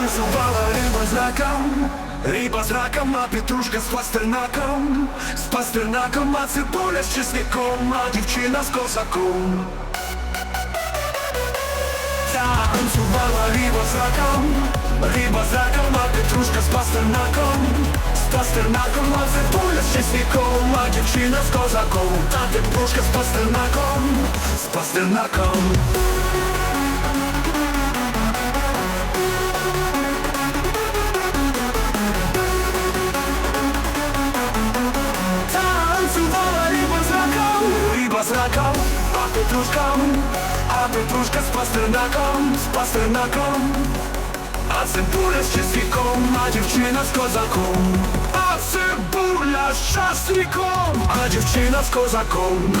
Танцювала риба з раком, риба з раком, а петрушка з пастернаком, з пастернаком, а цибуля з чесником, а дівчина з козаком. Танцювала риба з раком, риба з раком, а петрушка з пастернаком, з пастернаком, а цибуля з чесником, а дівчина з козаком, а петрушка з пастернаком, з пастернаком. А петрушка, а петрушка з пастернаком, з пастернаком, а цибуля з чесником, а дівчина з козаком, а цибуля з часником, а дівчина з козаком.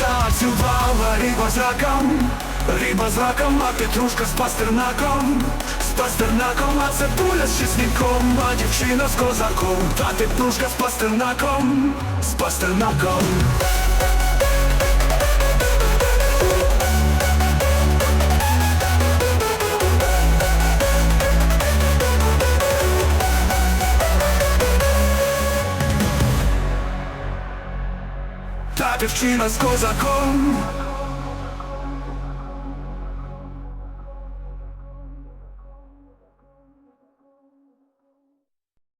Танцювала риба з раком, риба з раком, а петрушка з пастернаком, з пастернаком, а цибуля з чесником, а дівчина з козаком, та петрушка з пастернаком, з пастернаком. Та дівчина з козаком,